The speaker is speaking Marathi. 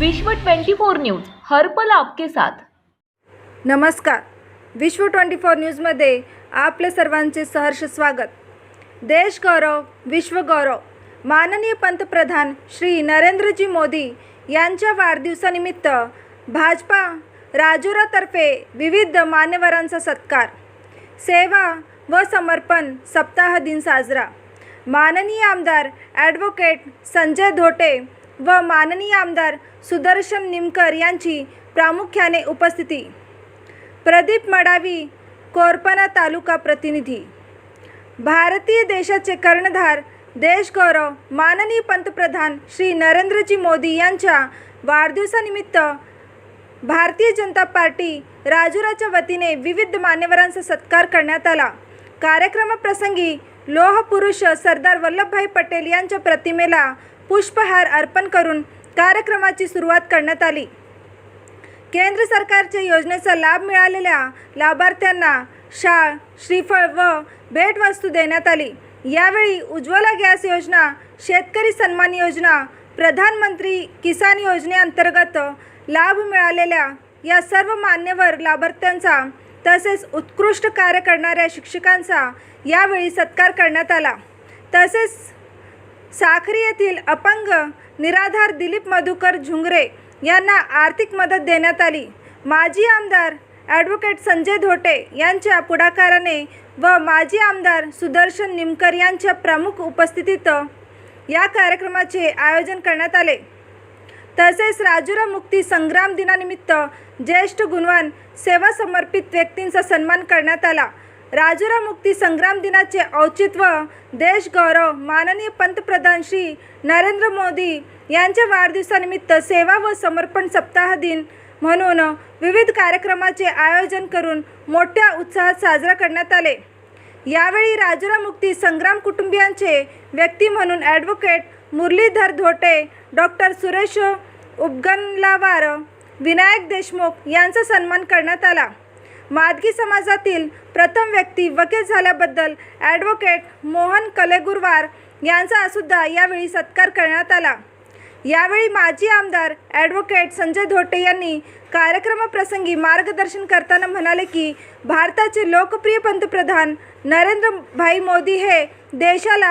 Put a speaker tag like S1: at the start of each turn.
S1: विश्व 24 न्यूज हर्पल आपके साथ.
S2: नमस्कार. विश्व ट्वेंटी फोर न्यूजमध्ये आपले सर्वांचे सहर्ष स्वागत. देश गौरव विश्व गौरव. माननीय पंतप्रधान श्री नरेंद्रजी मोदी यांच्या वाढदिवसानिमित्त भाजपा राजुरातर्फे विविध मान्यवरांचा सत्कार सेवा व समर्पण सप्ताह दिन साजरा. माननीय आमदार ॲडव्होकेट संजय धोटे व माननीय आमदार सुदर्शन निमकर यांची प्रामुख्याने उपस्थिती. प्रदीप मडावी कोरपना तालुका प्रतिनिधी. भारतीय देशाचे कर्णधार देशगौरव माननीय पंतप्रधान श्री नरेंद्रजी मोदी यांच्या वाढदिवसानिमित्त भारतीय जनता पार्टी राजुराच्या वतीने विविध मान्यवरांचा सत्कार करण्यात आला. कार्यक्रमाप्रसंगी लोहपुरुष सरदार वल्लभभाई पटेल यांच्या प्रतिमेला पुष्पहार अर्पण करून कार्यक्रमाची सुरुवात करण्यात आली. केंद्र सरकारच्या योजनेचा लाभ मिळालेल्या लाभार्थ्यांना शाळ श्रीफळ व भेटवस्तू देण्यात आली. यावेळी उज्ज्वला गॅस योजना शेतकरी सन्मान योजना प्रधानमंत्री किसान योजनेअंतर्गत लाभ मिळालेल्या या सर्व मान्यवर लाभार्थ्यांचा तसेच उत्कृष्ट कार्य करणाऱ्या शिक्षकांचा यावेळी सत्कार करण्यात आला. तसेच साखरी येथील अपंग निराधार दिलीप मधुकर झुंगरे यांना आर्थिक मदत देण्यात आली. माजी आमदार ॲडव्होकेट संजय धोटे यांच्या पुढाकाराने व माजी आमदार सुदर्शन निमकर यांच्या प्रमुख उपस्थितीत या कार्यक्रमाचे आयोजन करण्यात आले. तसेच राजुरा मुक्ती संग्राम दिनानिमित्त ज्येष्ठ गुणवान सेवा समर्पित व्यक्तींचा सन्मान करण्यात आला. राजुरा मुक्ती संग्राम दिनाचे औचित्य देशगौरव माननीय पंतप्रधान श्री नरेंद्र मोदी यांच्या वाढदिवसानिमित्त सेवा व समर्पण सप्ताह दिन म्हणून विविध कार्यक्रमाचे आयोजन करून मोठ्या उत्साहात साजरा करण्यात आले. यावेळी राजुरा मुक्ती संग्राम कुटुंबियांचे व्यक्ती म्हणून ॲडव्होकेट मुरलीधर धोटे डॉक्टर सुरेश उपगनलावार विनायक देशमुख यांचा सन्मान करण्यात आला. मादगी समाजातील प्रथम व्यक्ती वकील झाल्याबद्दल ॲडव्होकेट मोहन कलेगुरवार यांचा सुद्धा यावेळी सत्कार करण्यात आला. यावेळी माजी आमदार ॲडव्होकेट संजय धोटे यांनी कार्यक्रमाप्रसंगी मार्गदर्शन करताना म्हणाले की भारताचे लोकप्रिय पंतप्रधान नरेंद्र भाई मोदी हे देशाला